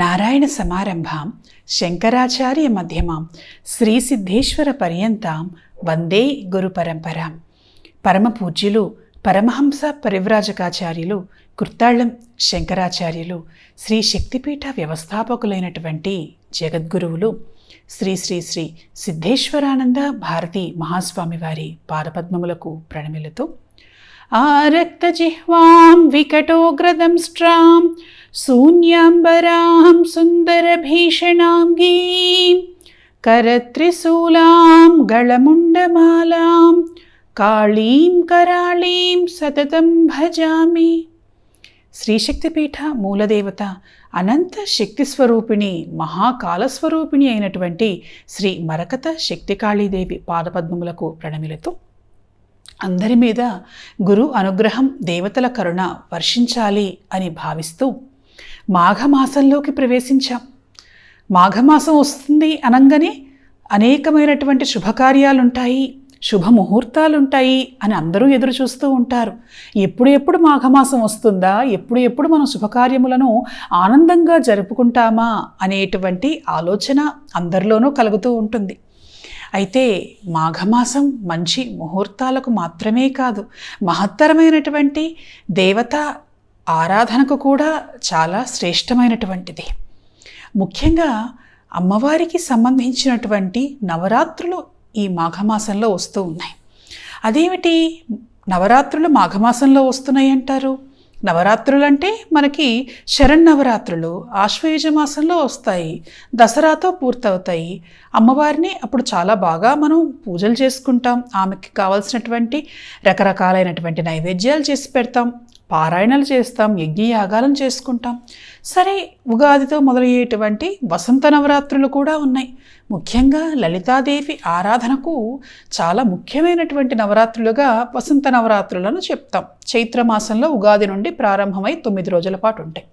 నారాయణ సమారంభాం శంకరాచార్య మధ్యమాం శ్రీసిద్ధేశ్వర పర్యంతాం వందే గురు పరంపరాం. పరమ పూజ్యులు పరమహంస పరివ్రాజకాచార్యులు కుర్తాళం శంకరాచార్యులు శ్రీ శక్తిపీఠ వ్యవస్థాపకులైనటువంటి జగద్గురువులు శ్రీ శ్రీ శ్రీ సిద్ధేశ్వరానంద భారతి మహాస్వామి వారి పాదపద్మములకు ప్రణమిలతో ఆరక్తజిహ్వాం వికటోగ్రదంష్ట్రాం శూన్యాంబరాం సుందరభీషణాంగీం కరత్రిశూలాం గళముండమాలాం కాళీం కరాళీం సతతం భజామి శ్రీశక్తిపీఠ మూలదేవత అనంత శక్తి స్వరూపిణి మహాకాలస్వరూపిణి అయినటువంటి శ్రీ మరకత శక్తికాళీదేవి పాదపద్మములకు ప్రణమిలతో అందరి మీద గురు అనుగ్రహం దేవతల కరుణ వర్షించాలి అని భావిస్తూ మాఘమాసంలోకి ప్రవేశించాం. మాఘమాసం వస్తుంది అనంగానే అనేకమైనటువంటి శుభకార్యాలుంటాయి శుభముహూర్తాలుంటాయి అని అందరూ ఎదురు చూస్తూ ఉంటారు. ఎప్పుడు ఎప్పుడు మాఘమాసం వస్తుందా? ఎప్పుడు ఎప్పుడు మనం శుభకార్యములను ఆనందంగా జరుపుకుంటామా? అనేటువంటి ఆలోచన అందరిలోనూ కలుగుతూ ఉంటుంది. అయితే మాఘమాసం మంచి ముహూర్తాలకు మాత్రమే కాదు మహత్తరమైనటువంటి దేవత ఆరాధనకు కూడా చాలా శ్రేష్టమైనటువంటిది. ముఖ్యంగా అమ్మవారికి సంబంధించినటువంటి నవరాత్రులు ఈ మాఘమాసంలో వస్తూ ఉన్నాయి. అదేమిటి నవరాత్రులు మాఘమాసంలో వస్తున్నాయి అంటారు? నవరాత్రులు అంటే మనకి శరన్నవరాత్రులు ఆశ్వయుజ మాసంలో వస్తాయి దసరాతో పూర్తవుతాయి. అమ్మవారిని అప్పుడు చాలా బాగా మనం పూజలు చేసుకుంటాం. ఆమెకి కావాల్సినటువంటి రకరకాలైనటువంటి నైవేద్యాలు చేసి పెడతాం. పారాయణలు చేస్తాం యజ్ఞయాగాలను చేసుకుంటాం. సరే ఉగాదితో మొదలయ్యేటువంటి వసంత నవరాత్రులు కూడా ఉన్నాయి. ముఖ్యంగా లలితాదేవి ఆరాధనకు చాలా ముఖ్యమైనటువంటి నవరాత్రులుగా వసంత నవరాత్రులను చెప్తాం. చైత్రమాసంలో ఉగాది నుండి ప్రారంభమై తొమ్మిది రోజుల పాటు ఉంటాయి.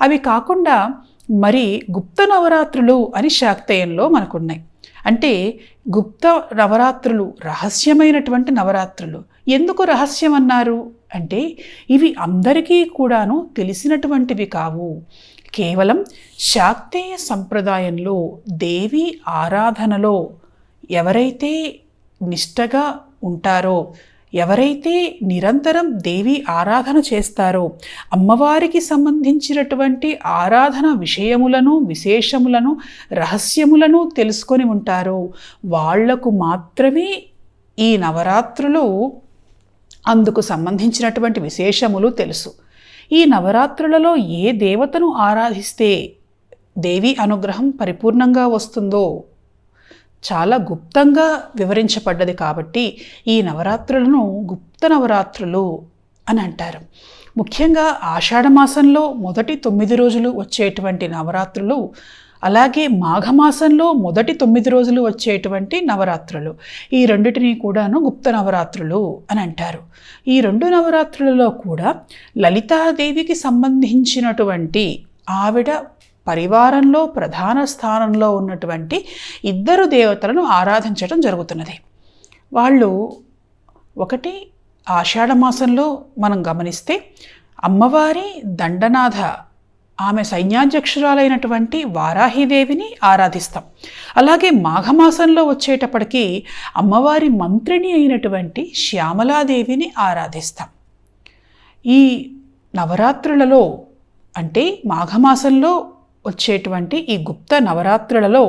అవి కాకుండా మరి గుప్త నవరాత్రులు అని శాక్తేయంలో మనకున్నాయి. అంటే గుప్త నవరాత్రులు రహస్యమైనటువంటి నవరాత్రులు ఎందుకు రహస్యం అన్నారు అంటే ఇవి అందరికీ కూడాను తెలిసినటువంటివి కావు. కేవలం శాక్తేయ సంప్రదాయంలో దేవి ఆరాధనలో ఎవరైతే నిష్టగా ఉంటారో ఎవరైతే నిరంతరం దేవి ఆరాధన చేస్తారో అమ్మవారికి సంబంధించినటువంటి ఆరాధన విషయములను విశేషములను రహస్యములను తెలుసుకొని ఉంటారో వాళ్ళకు మాత్రమే ఈ నవరాత్రులు అందుకు సంబంధించినటువంటి విశేషములు తెలుసు. ఈ నవరాత్రులలో ఏ దేవతను ఆరాధిస్తే దేవి అనుగ్రహం పరిపూర్ణంగా వస్తుందో చాలా గుప్తంగా వివరించబడ్డది కాబట్టి ఈ నవరాత్రులను గుప్త నవరాత్రులు అని అంటారు. ముఖ్యంగా ఆషాఢమాసంలో మొదటి తొమ్మిది రోజులు వచ్చేటువంటి నవరాత్రులు అలాగే మాఘమాసంలో మొదటి తొమ్మిది రోజులు వచ్చేటువంటి నవరాత్రులు. ఈ రెండిటిని కూడాను గుప్త నవరాత్రులు అని అంటారు. ఈ రెండు నవరాత్రులలో కూడా లలితాదేవికి సంబంధించినటువంటి ఆవిడ పరివారంలో ప్రధాన స్థానంలో ఉన్నటువంటి ఇద్దరు దేవతలను ఆరాధించడం జరుగుతున్నది. వాళ్ళు ఒకటి ఆషాఢమాసంలో మనం గమనిస్తే అమ్మవారి దండనాథ ఆమె సైన్యాధ్యక్షురాలైనటువంటి వారాహిదేవిని ఆరాధిస్తాం. అలాగే మాఘమాసంలో వచ్చేటప్పటికి అమ్మవారి మంత్రిని అయినటువంటి శ్యామలాదేవిని ఆరాధిస్తాం. ఈ నవరాత్రులలో అంటే మాఘమాసంలో వచ్చేటువంటి ఈ గుప్త నవరాత్రులలో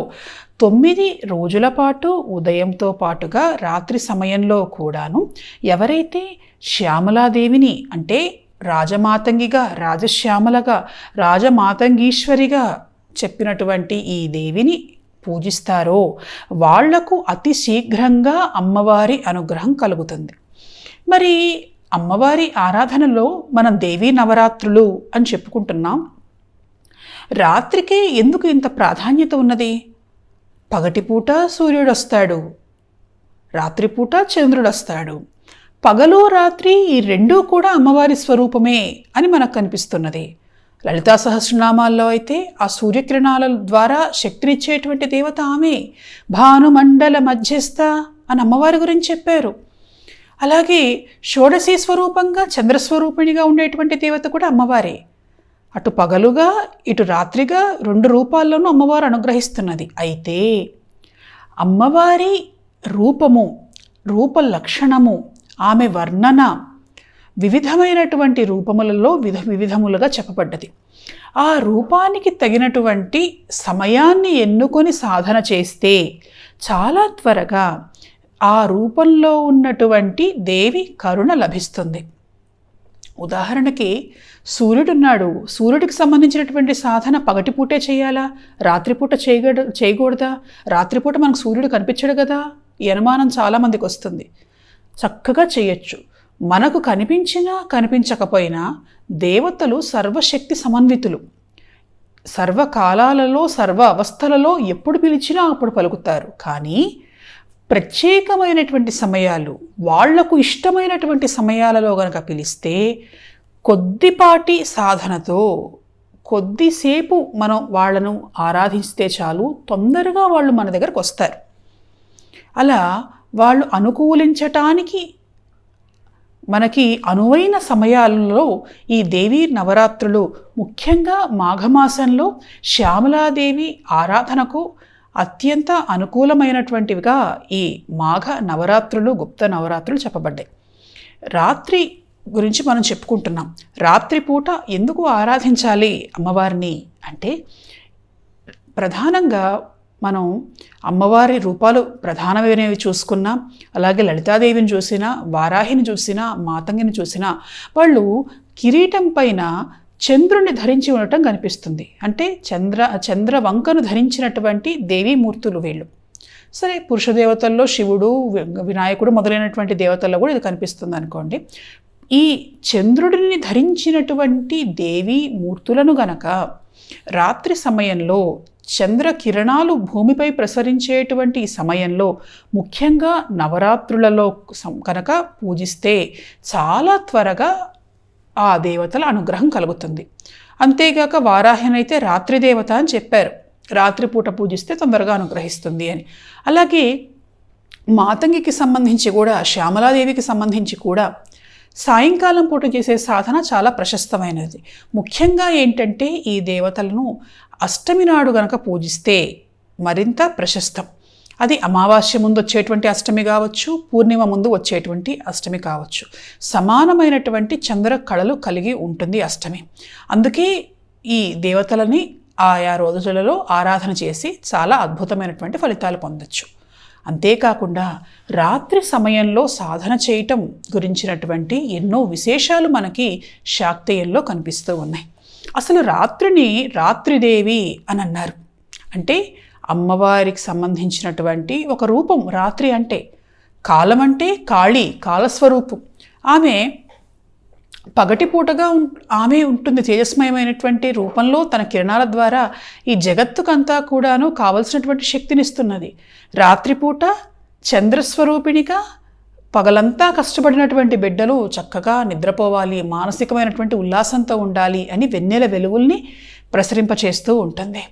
తొమ్మిది రోజుల పాటు ఉదయంతో పాటుగా రాత్రి సమయంలో కూడాను ఎవరైతే శ్యామలాదేవిని అంటే రాజమాతంగిగా రాజశ్యామలగా రాజమాతంగీశ్వరిగా చెప్పినటువంటి ఈ దేవిని పూజిస్తారో వాళ్ళకు అతి శీఘ్రంగా అమ్మవారి అనుగ్రహం కలుగుతుంది. మరి అమ్మవారి ఆరాధనలో మనం దేవీ నవరాత్రులు అని చెప్పుకుంటున్నాం. రాత్రికి ఎందుకు ఇంత ప్రాధాన్యత ఉన్నది? పగటిపూట సూర్యుడు వస్తాడు రాత్రిపూట చంద్రుడు వస్తాడు పగలు రాత్రి ఈ రెండూ కూడా అమ్మవారి స్వరూపమే అని మనకు కనిపిస్తున్నది. లలితా సహస్రనామాల్లో అయితే ఆ సూర్యకిరణాల ద్వారా శక్తినిచ్చేటువంటి దేవత ఆమె. భానుమండల మధ్యస్థ అని అమ్మవారి గురించి చెప్పారు. అలాగే షోడశీ స్వరూపంగా చంద్రస్వరూపిణిగా ఉండేటువంటి దేవత కూడా అమ్మవారే. అటు పగలుగా ఇటు రాత్రిగా రెండు రూపాల్లోనూ అమ్మవారు అనుగ్రహిస్తున్నది. అయితే అమ్మవారి రూపము రూప లక్షణము ఆమె వర్ణన వివిధమైనటువంటి రూపములలో విధ వివిధములుగా చెప్పబడ్డది. ఆ రూపానికి తగినటువంటి సమయాన్ని ఎన్నుకొని సాధన చేస్తే చాలా త్వరగా ఆ రూపంలో ఉన్నటువంటి దేవి కరుణ లభిస్తుంది. ఉదాహరణకి సూర్యుడున్నాడు. సూర్యుడికి సంబంధించినటువంటి సాధన పగటిపూటే చేయాలా? రాత్రిపూట చేయగడ చేయకూడదా? రాత్రిపూట మనకు సూర్యుడు కనిపించడు కదా? ఈ అనుమానం చాలామందికి వస్తుంది. చక్కగా చేయొచ్చు. మనకు కనిపించినా కనిపించకపోయినా దేవతలు సర్వశక్తి సమన్వితులు. సర్వకాలాలలో సర్వ అవస్థలలో ఎప్పుడు పిలిచినా అప్పుడు పలుకుతారు. కానీ ప్రత్యేకమైనటువంటి సమయాలు వాళ్ళకు ఇష్టమైనటువంటి సమయాలలో గనక పిలిస్తే కొద్దిపాటి సాధనతో కొద్దిసేపు మనం వాళ్ళను ఆరాధిస్తే చాలు తొందరగా వాళ్ళు మన దగ్గరకు వస్తారు. అలా వాళ్ళు అనుకూలించటానికి మనకి అనువైన సమయాలలో ఈ దేవీ నవరాత్రులు ముఖ్యంగా మాఘమాసంలో శ్యామలాదేవి ఆరాధనకు అత్యంత అనుకూలమైనటువంటివిగా ఈ మాఘ నవరాత్రులు గుప్త నవరాత్రులు చెప్పబడ్డాయి. రాత్రి గురించి మనం చెప్పుకుంటున్నాం. రాత్రిపూట ఎందుకు ఆరాధించాలి అమ్మవారిని అంటే ప్రధానంగా మనం అమ్మవారి రూపాలు ప్రధానమైనవి చూసుకున్నా అలాగే లలితాదేవిని చూసినా వారాహిని చూసినా మాతంగిని చూసినా వాళ్ళు కిరీటం పైన చంద్రుణ్ణి ధరించి ఉండటం కనిపిస్తుంది. అంటే చంద్ర చంద్ర వంకను ధరించినటువంటి దేవీమూర్తులు వీళ్ళు. సరే పురుష దేవతల్లో శివుడు వినాయకుడు మొదలైనటువంటి దేవతల్లో కూడా ఇది కనిపిస్తుంది అనుకోండి. ఈ చంద్రుడిని ధరించినటువంటి దేవీ మూర్తులను గనక రాత్రి సమయంలో చంద్ర కిరణాలు భూమిపై ప్రసరించేటువంటి సమయంలో ముఖ్యంగా నవరాత్రులలో కనుక పూజిస్తే చాలా త్వరగా ఆ దేవతల అనుగ్రహం కలుగుతుంది. అంతేగాక వారాహినైతే రాత్రి దేవత అని చెప్పారు. రాత్రిపూట పూజిస్తే తొందరగా అనుగ్రహిస్తుంది అని. అలాగే మాతంగికి సంబంధించి కూడా శ్యామలాదేవికి సంబంధించి కూడా సాయంకాలం పూట చేసే సాధన చాలా ప్రశస్తమైనది. ముఖ్యంగా ఏంటంటే ఈ దేవతలను అష్టమి నాడు గనక పూజిస్తే మరింత ప్రశస్తం. అది అమావాస్య ముందు వచ్చేటువంటి అష్టమి కావచ్చు పూర్ణిమ ముందు వచ్చేటువంటి అష్టమి కావచ్చు. సమానమైనటువంటి చంద్ర కళలు కలిగి ఉంటుంది అష్టమి. అందుకే ఈ దేవతలని ఆయా రోజులలో ఆరాధన చేసి చాలా అద్భుతమైనటువంటి ఫలితాలు పొందొచ్చు. అంతేకాకుండా రాత్రి సమయంలో సాధన చేయటం గురించినటువంటి ఎన్నో విశేషాలు మనకి శాక్తేయంలో కనిపిస్తూ ఉన్నాయి. అసలు రాత్రిని రాత్రిదేవి అని అన్నారు. అంటే అమ్మవారికి సంబంధించినటువంటి ఒక రూపం రాత్రి అంటే కాలం అంటే కాళీ కాలస్వరూపం. ఆమె పగటిపూటగా ఆమె ఉంటుంది తేజస్మయమైనటువంటి రూపంలో తన కిరణాల ద్వారా ఈ జగత్తుకంతా కూడాను కావలసినటువంటి శక్తినిస్తున్నది. రాత్రిపూట చంద్రస్వరూపిణిగా పగలంతా కష్టపడినటువంటి బిడ్డలు చక్కగా నిద్రపోవాలి మానసికమైనటువంటి ఉల్లాసంతో ఉండాలి అని వెన్నెల వెలుగుల్ని ప్రసరింపచేస్తూ ఉంటుంది.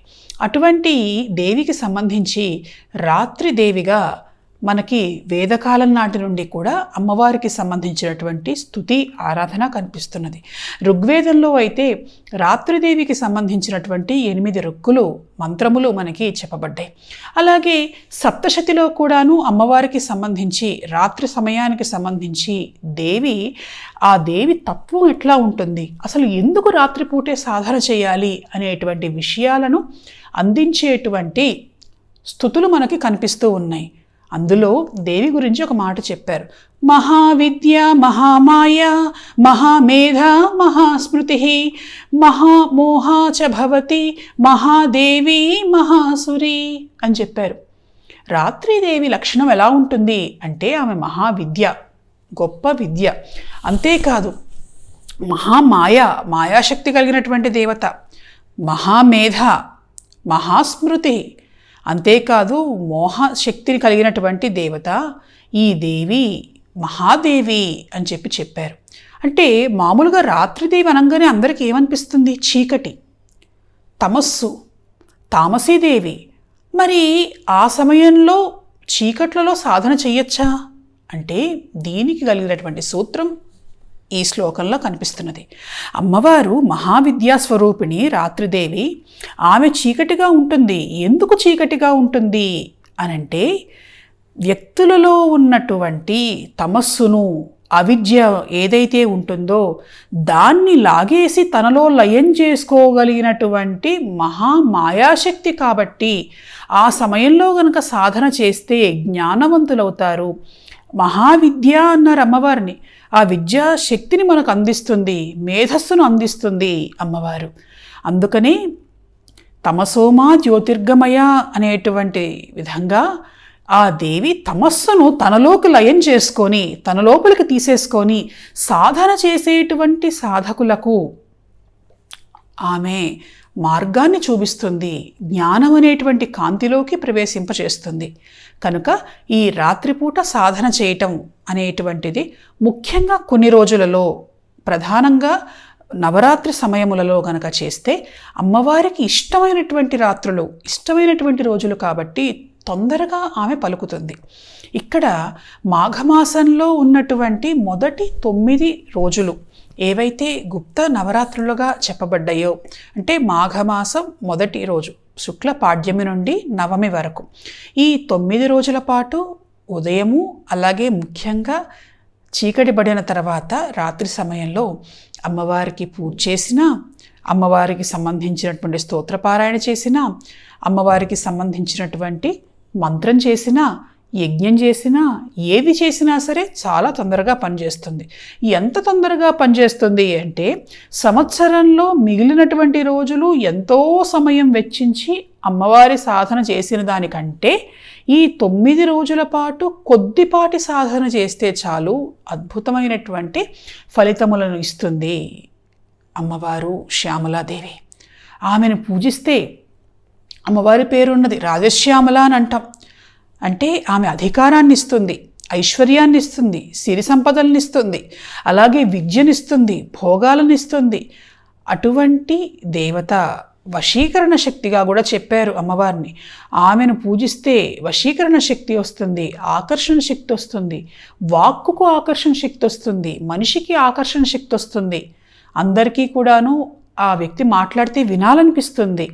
అటువంటి దేవికి సంబంధించి రాత్రి దేవిగా మనకి వేదకాలం నాటి నుండి కూడా అమ్మవారికి సంబంధించినటువంటి స్థుతి ఆరాధన కనిపిస్తున్నది. ఋగ్వేదంలో అయితే రాత్రిదేవికి సంబంధించినటువంటి ఎనిమిది రుక్కులు మంత్రములు మనకి చెప్పబడ్డాయి. అలాగే సప్తశతిలో కూడాను అమ్మవారికి సంబంధించి రాత్రి సమయానికి సంబంధించి దేవి ఆ దేవి తత్వం ఎట్లా ఉంటుంది? అసలు ఎందుకు రాత్రిపూటే సాధన చేయాలి అనేటువంటి విషయాలను అందించేటువంటి స్థుతులు మనకి కనిపిస్తూ ఉన్నాయి. అందులో దేవి గురించి ఒక మాట చెప్పారు. మహావిద్య మహామాయ మహామేధ మహాస్మృతి మహామోహ చ భవతి మహాదేవి మహాసురి అని చెప్పారు. రాత్రిదేవి లక్షణం ఎలా ఉంటుంది అంటే ఆమె మహావిద్య గొప్ప విద్య. అంతేకాదు మహామాయ మాయాశక్తి కలిగినటువంటి దేవత మహామేధ మహాస్మృతి అంతేకాదు మోహ శక్తిని కలిగినటువంటి దేవత ఈ దేవి మహాదేవి అని చెప్పి చెప్పారు. అంటే మామూలుగా రాత్రిదేవి అనగానే అందరికీ ఏమనిపిస్తుంది? చీకటి. తమస్సు. తామసీదేవి మరి ఆ సమయంలో చీకట్లలో సాధన చేయొచ్చా అంటే దీనికి కలిగినటువంటి సూత్రం ఈ శ్లోకంలో కనిపిస్తున్నది. అమ్మవారు మహావిద్యా స్వరూపిణి రాత్రిదేవి ఆమె చీకటిగా ఉంటుంది. ఎందుకు చీకటిగా ఉంటుంది? అనంటే వ్యక్తులలో ఉన్నటువంటి తమస్సును అవిద్య ఏదైతే ఉంటుందో దాన్ని లాగేసి తనలో లయం చేసుకోగలిగినటువంటి మహా మాయాశక్తి కాబట్టి ఆ సమయంలో గనక సాధన చేస్తే జ్ఞానవంతులవుతారు. మహావిద్య అన్నారు అమ్మవారిని. ఆ విద్యా శక్తిని మనకు అందిస్తుంది మేధస్సును అందిస్తుంది అమ్మవారు. అందుకని తమసోమా జ్యోతిర్గమయ అనేటువంటి విధంగా ఆ దేవి తమస్సును తనలోకి లయం చేసుకొని తన లోపలికి తీసేసుకొని సాధన చేసేటువంటి సాధకులకు ఆమె మార్గాన్ని చూపిస్తుంది. జ్ఞానం అనేటువంటి కాంతిలోకి ప్రవేశింపచేస్తుంది. కనుక ఈ రాత్రిపూట సాధన చేయటం అనేటువంటిది ముఖ్యంగా కొన్ని రోజులలో ప్రధానంగా నవరాత్రి సమయములలో గనక చేస్తే అమ్మవారికి ఇష్టమైనటువంటి రాత్రులు ఇష్టమైనటువంటి రోజులు కాబట్టి తొందరగా ఆమె పలుకుతుంది. ఇక్కడ మాఘమాసంలో ఉన్నటువంటి మొదటి తొమ్మిది రోజులు ఏవైతే గుప్త నవరాత్రులుగా చెప్పబడ్డాయో అంటే మాఘమాసం మొదటి రోజు శుక్ల పాడ్యమి నుండి నవమి వరకు ఈ తొమ్మిది రోజుల పాటు ఉదయము అలాగే ముఖ్యంగా చీకటి పడిన తర్వాత రాత్రి సమయంలో అమ్మవారికి పూజ చేసిన అమ్మవారికి సంబంధించినటువంటి స్తోత్రపారాయణ చేసిన అమ్మవారికి సంబంధించినటువంటి మంత్రం చేసినా యజ్ఞం చేసినా ఏది చేసినా సరే చాలా తొందరగా పనిచేస్తుంది. ఎంత తొందరగా పనిచేస్తుంది అంటే సంవత్సరంలో మిగిలినటువంటి రోజులు ఎంతో సమయం వెచ్చించి అమ్మవారి సాధన చేసిన దానికంటే ఈ తొమ్మిది రోజుల పాటు కొద్దిపాటి సాధన చేస్తే చాలు అద్భుతమైనటువంటి ఫలితములను ఇస్తుంది అమ్మవారు శ్యామలాదేవి. ఆమెను పూజిస్తే అమ్మవారి పేరున్నది రాజశ్యామల అని అంటాం. అంటే ఆమె అధికారాన్ని ఇస్తుంది ఐశ్వర్యాన్ని ఇస్తుంది సిరి సంపదలను ఇస్తుంది అలాగే విద్యనిస్తుంది భోగాలను ఇస్తుంది అటువంటి దేవత వశీకరణ శక్తిగా కూడా చెప్పారు అమ్మవారిని. ఆమెను పూజిస్తే వశీకరణ శక్తి వస్తుంది ఆకర్షణ శక్తి వస్తుంది వాక్కుకు ఆకర్షణ శక్తి వస్తుంది మనిషికి ఆకర్షణ శక్తి వస్తుంది. అందరికీ కూడాను ఆ వ్యక్తి మాట్లాడితే వినాలనిపిస్తుంది.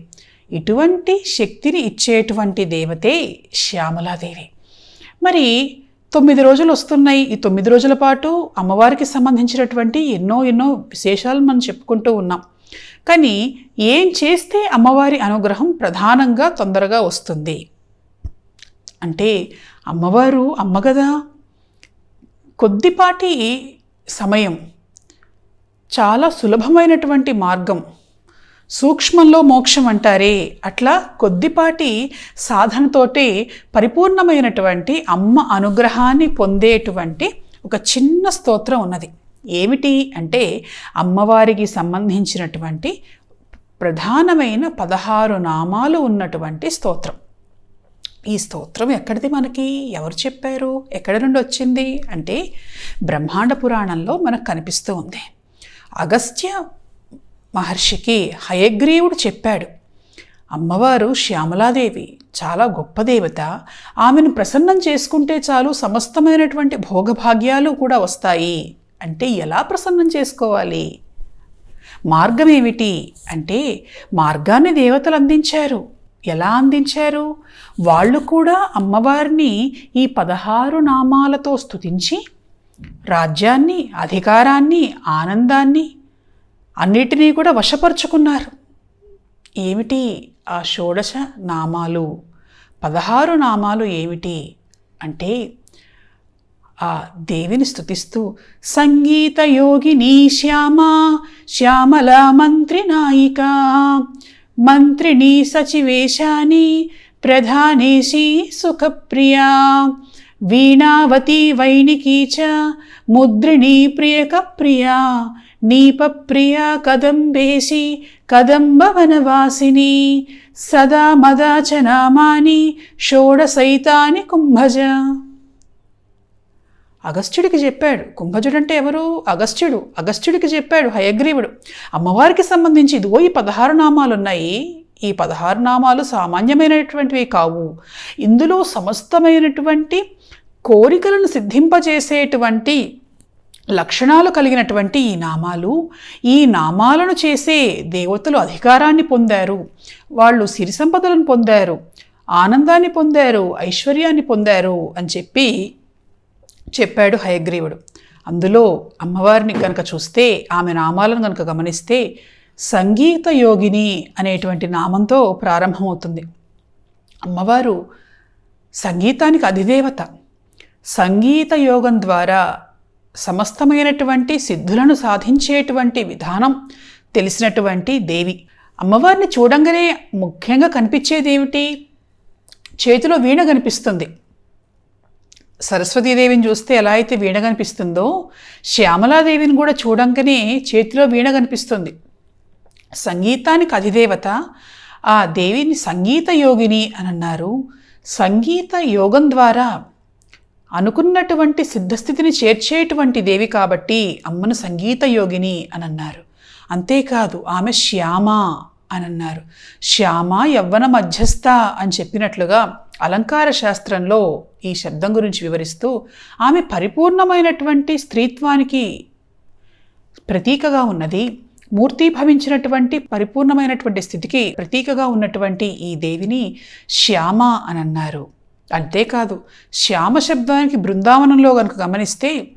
ఇటువంటి శక్తిని ఇచ్చేటువంటి దేవతే శ్యామలాదేవి. మరి తొమ్మిది రోజులు వస్తున్నాయి. ఈ తొమ్మిది రోజుల పాటు అమ్మవారికి సంబంధించినటువంటి ఎన్నో ఎన్నో విశేషాలు మనం చెప్పుకుంటూ ఉన్నాం. కానీ ఏం చేస్తే అమ్మవారి అనుగ్రహం ప్రధానంగా తొందరగా వస్తుంది? అంటే అమ్మవారు అమ్మ కదా కొద్దిపాటి సమయం చాలా సులభమైనటువంటి మార్గం సూక్ష్మంలో మోక్షం అంటారే. అట్లా కొద్దిపాటి సాధనతోటే పరిపూర్ణమైనటువంటి అమ్మ అనుగ్రహాన్ని పొందేటువంటి ఒక చిన్న స్తోత్రం ఉన్నది. ఏమిటి అంటే అమ్మవారికి సంబంధించినటువంటి ప్రధానమైన పదహారు నామాలు ఉన్నటువంటి స్తోత్రం. ఈ స్తోత్రం ఎక్కడిది మనకి? ఎవరు చెప్పారు? ఎక్కడి నుండి వచ్చింది? అంటే బ్రహ్మాండ పురాణంలో మనకు కనిపిస్తూ ఉంది. అగస్త్య మహర్షికి హయగ్రీవుడు చెప్పాడు అమ్మవారు శ్యామలాదేవి చాలా గొప్ప దేవత. ఆమెను ప్రసన్నం చేసుకుంటే చాలు సమస్తమైనటువంటి భోగభాగ్యాలు కూడా వస్తాయి. అంటే ఎలా ప్రసన్నం చేసుకోవాలి? మార్గం ఏమిటి అంటే మార్గాన్ని దేవతలు అందించారు. ఎలా అందించారు? వాళ్ళు కూడా అమ్మవారిని ఈ పదహారు నామాలతో స్తుతించి రాజ్యాన్ని అధికారాన్ని ఆనందాన్ని అన్నిటినీ కూడా వశపరుచుకున్నారు. ఏమిటి ఆ షోడశ నామాలు? పదహారు నామాలు ఏమిటి? అంటే ఆ దేవిని స్తుతిస్తూ సంగీత యోగిని శ్యామ శ్యామల మంత్రి నాయిక మంత్రిని సచివేశాని ప్రధానేశి సుఖప్రియా వీణావతి వైణికీ చ ముద్రిణీ ప్రియకప్రియా నీపప్రియా కదంబేసి కదంబవనవాసిని సదా మదాచ నామాని షోడసైతాని కుంభజ. అగస్త్యుడికి చెప్పాడు. కుంభజుడు అంటే ఎవరు? అగస్త్యుడు. అగస్త్యుడికి చెప్పాడు హయగ్రీవుడు. అమ్మవారికి సంబంధించి ఇదిగో ఈ పదహారు నామాలు ఉన్నాయి ఈ పదహారు నామాలు సామాన్యమైనటువంటివి కావు. ఇందులో సమస్తమైనటువంటి కోరికలను సిద్ధింపజేసేటువంటి లక్షణాలు కలిగినటువంటి ఈ నామాలు ఈ నామాలను చేసే దేవతలు అధికారాన్ని పొందారు. వాళ్ళు సిరి సంపదలను పొందారు ఆనందాన్ని పొందారు ఐశ్వర్యాన్ని పొందారు అని చెప్పి చెప్పాడు హయగ్రీవుడు. అందులో అమ్మవారిని కనుక చూస్తే ఆమె నామాలను కనుక గమనిస్తే సంగీత యోగిని అనేటువంటి నామంతో ప్రారంభమవుతుంది. అమ్మవారు సంగీతానికి అధిదేవత. సంగీత యోగం ద్వారా సమస్తమైనటువంటి సిద్ధులను సాధించేటువంటి విధానం తెలిసినటువంటి దేవి. అమ్మవారిని చూడంగానే ముఖ్యంగా కనిపించేది ఏమిటి చేతిలో వీణ కనిపిస్తుంది. సరస్వతీదేవిని చూస్తే ఎలా అయితే వీణ కనిపిస్తుందో శ్యామలాదేవిని కూడా చూడంగానే చేతిలో వీణ కనిపిస్తుంది. సంగీతానికి అధిదేవత ఆ దేవిని సంగీత యోగిని అని అన్నారు సంగీత యోగం ద్వారా అనుకున్నటువంటి సిద్ధస్థితిని చేర్చేటువంటి దేవి కాబట్టి అమ్మను సంగీత యోగిని అని అన్నారు. అంతేకాదు ఆమె శ్యామ అని అన్నారు. శ్యామ యవ్వన మధ్యస్థ అని చెప్పినట్లుగా అలంకార శాస్త్రంలో ఈ శబ్దం గురించి వివరిస్తూ ఆమె పరిపూర్ణమైనటువంటి స్త్రీత్వానికి ప్రతీకగా ఉన్నది మూర్తీభవించినటువంటి పరిపూర్ణమైనటువంటి స్థితికి ప్రతీకగా ఉన్నటువంటి ఈ దేవిని శ్యామ అని అన్నారు. అంతేకాదు శ్యామ శబ్దానికి బృందావనంలో కనుక గమనిస్తే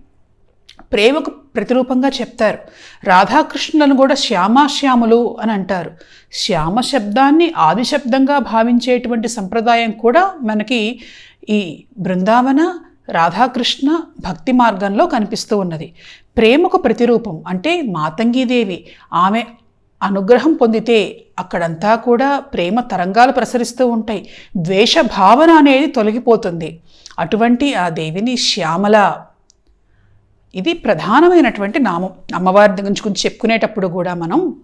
ప్రేమకు ప్రతిరూపంగా చెప్తారు. రాధాకృష్ణులను కూడా శ్యామాశ్యాములు అని అంటారు. శ్యామ శబ్దాన్ని ఆది శబ్దంగా భావించేటువంటి సంప్రదాయం కూడా మనకి ఈ బృందావన రాధాకృష్ణ భక్తి మార్గంలో కనిపిస్తూ ఉన్నది. ప్రేమకు ప్రతిరూపం అంటే మాతంగీదేవి. ఆమె అనుగ్రహం పొందితే అక్కడంతా కూడా ప్రేమ తరంగాలు ప్రసరిస్తూ ఉంటాయి. ద్వేష భావన అనేది తొలగిపోతుంది. అటువంటి ఆ దేవిని శ్యామల. ఇది ప్రధానమైనటువంటి నామం. అమ్మవారి గురించి కొంచెం చెప్పుకునేటప్పుడు కూడా మనం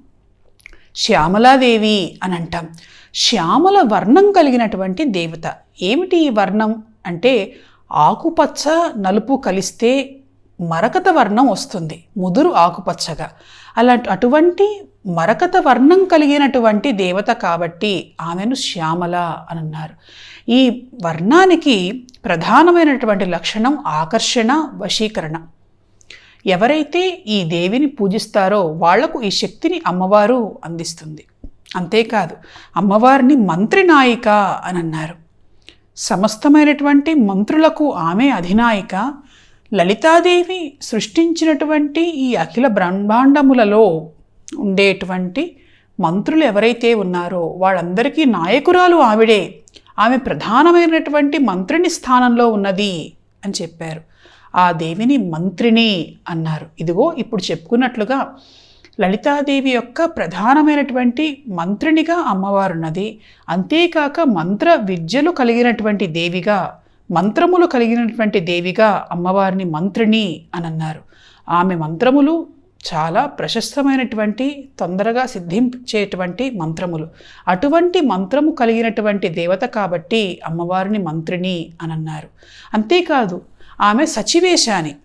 శ్యామలాదేవి అని అంటాం. శ్యామల వర్ణం కలిగినటువంటి దేవత. ఏమిటి ఈ వర్ణం? అంటే ఆకుపచ్చ నలుపు కలిస్తే మరకత వర్ణం వస్తుంది. ముదురు ఆకుపచ్చగా. అలాంటి అటువంటి మరకత వర్ణం కలిగినటువంటి దేవత కాబట్టి ఆమెను శ్యామల అని అన్నారు ఈ వర్ణానికి ప్రధానమైనటువంటి లక్షణం ఆకర్షణ వశీకరణ. ఎవరైతే ఈ దేవిని పూజిస్తారో వాళ్ళకు ఈ శక్తిని అమ్మవారు అందిస్తుంది. అంతేకాదు అమ్మవారిని మంత్రి నాయిక అని అన్నారు సమస్తమైనటువంటి మంత్రులకు ఆమె అధినాయిక లలితాదేవి సృష్టించినటువంటి ఈ అఖిల బ్రహ్మాండములలో ఉండేటువంటి మంత్రులు ఎవరైతే ఉన్నారో వాళ్ళందరికీ నాయకురాలు ఆవిడే. ఆమె ప్రధానమైనటువంటి మంత్రిని స్థానంలో ఉన్నది అని చెప్పారు. ఆ దేవిని మంత్రిని అన్నారు. ఇదిగో ఇప్పుడు చెప్పుకున్నట్లుగా లలితాదేవి యొక్క ప్రధానమైనటువంటి మంత్రినిగా అమ్మవారున్నది. అంతేకాక మంత్ర విద్యలు కలిగినటువంటి దేవిగా మంత్రములు కలిగినటువంటి దేవిగా అమ్మవారిని మంత్రిని అని అన్నారు ఆమె మంత్రములు చాలా ప్రశస్తమైనటువంటి తొందరగా సిద్ధించేటువంటి మంత్రములు. అటువంటి మంత్రము కలిగినటువంటి దేవత కాబట్టి అమ్మవారిని మంత్రిని అని అన్నారు అంతేకాదు ఆమె సచివేశాని.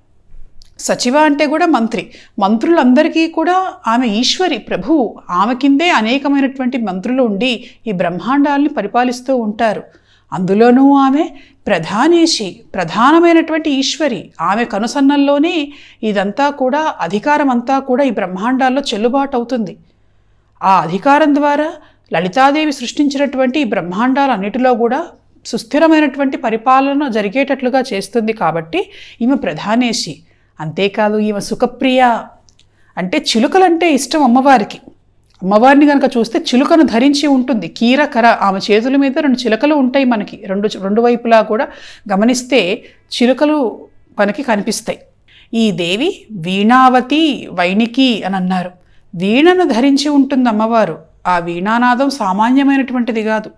సచివ అంటే కూడా మంత్రి. మంత్రులందరికీ కూడా ఆమె ఈశ్వరి ప్రభువు ఆమె కిందే అనేకమైనటువంటి మంత్రులు ఉండి ఈ బ్రహ్మాండాల్ని పరిపాలిస్తూ ఉంటారు. అందులోనూ ఆమె ప్రధానేషి ప్రధానమైనటువంటి ఈశ్వరి. ఆమె కనుసన్నల్లోనే ఇదంతా కూడా అధికారం అంతా కూడా ఈ బ్రహ్మాండాల్లో చెల్లుబాటు అవుతుంది ఆ అధికారం ద్వారా లలితాదేవి సృష్టించినటువంటి ఈ బ్రహ్మాండాలన్నిటిలో కూడా సుస్థిరమైనటువంటి పరిపాలన జరిగేటట్లుగా చేస్తుంది కాబట్టి ఈమె ప్రధానేషి అంతేకాదు ఈమె సుఖప్రియ. అంటే చిలుకలంటే ఇష్టం అమ్మవారికి. అమ్మవారిని కనుక చూస్తే చిలుకను ధరించి ఉంటుంది. కీరకర ఆమె చేతుల మీద రెండు చిలుకలు ఉంటాయి మనకి. రెండు రెండు వైపులా కూడా గమనిస్తే చిలుకలు మనకి కనిపిస్తాయి. ఈ దేవి వీణావతి వైణికి అని అన్నారు. వీణను ధరించి ఉంటుంది అమ్మవారు. ఆ వీణానాదం సామాన్యమైనటువంటిది కాదు.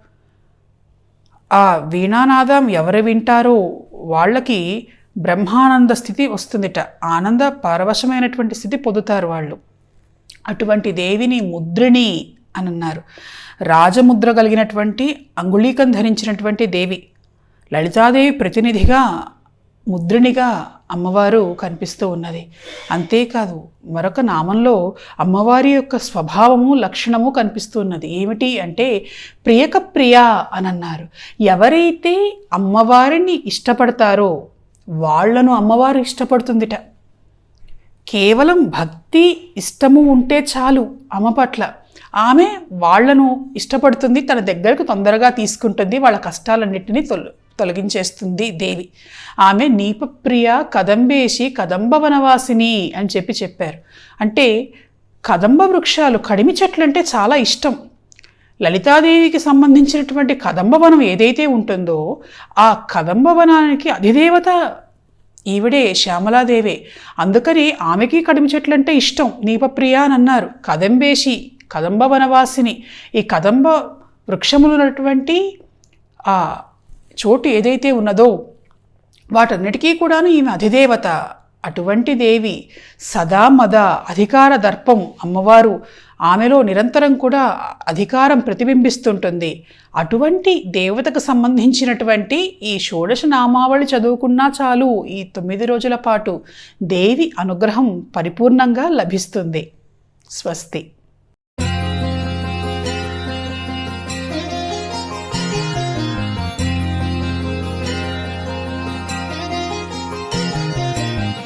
ఆ వీణానాదం ఎవరు వింటారో వాళ్ళకి బ్రహ్మానంద స్థితి వస్తుందిట. ఆనంద పరవశమైనటువంటి స్థితి పొందుతారు వాళ్ళు. అటువంటి దేవిని ముద్రిణి అని అన్నారు. రాజముద్ర కలిగినటువంటి అంగుళీకం ధరించినటువంటి దేవి లలితాదేవి ప్రతినిధిగా ముద్రిణిగా అమ్మవారు కనిపిస్తూ ఉన్నది. అంతేకాదు మరొక నామంలో అమ్మవారి యొక్క స్వభావము లక్షణము కనిపిస్తూ ఉన్నది. ఏమిటి అంటే ప్రియక ప్రియ అని అన్నారు. ఎవరైతే అమ్మవారిని ఇష్టపడతారో వాళ్ళను అమ్మవారు ఇష్టపడుతుందిట. కేవలం భక్తి ఇష్టము ఉంటే చాలు అమ్మ పట్ల. ఆమె వాళ్ళను ఇష్టపడుతుంది తన దగ్గరకు తొందరగా తీసుకుంటుంది వాళ్ళ కష్టాలన్నింటినీ తొల తొలగించేస్తుంది దేవి. ఆమె నీపప్రియ కదంబేసి కదంబ వనవాసిని అని చెప్పి చెప్పారు. అంటే కదంబ వృక్షాలు కడిమి చెట్లు అంటే చాలా ఇష్టం. లలితాదేవికి సంబంధించినటువంటి కదంబవనం ఏదైతే ఉంటుందో ఆ కదంబవనానికి అధిదేవత ఈవిడే శ్యామలాదేవే. అందుకని ఆమెకి కడిమి చెట్లు అంటే ఇష్టం నీపప్రియ అని అన్నారు. కదంబేషి కదంబ వనవాసిని ఈ కదంబ వృక్షములు ఉన్నటువంటి ఆ చోటు ఏదైతే ఉన్నదో వాటన్నిటికీ కూడాను ఈమె అధిదేవత. అటువంటి దేవి సదా మద అధికార దర్పం అమ్మవారు. ఆమెలో నిరంతరం కూడా అధికారం ప్రతిబింబిస్తుంటుంది. అటువంటి దేవతకు సంబంధించినటువంటి ఈ షోడశ నామావళి చదువుకున్నా చాలు ఈ తొమ్మిది రోజుల పాటు దేవి అనుగ్రహం పరిపూర్ణంగా లభిస్తుంది. స్వస్తి.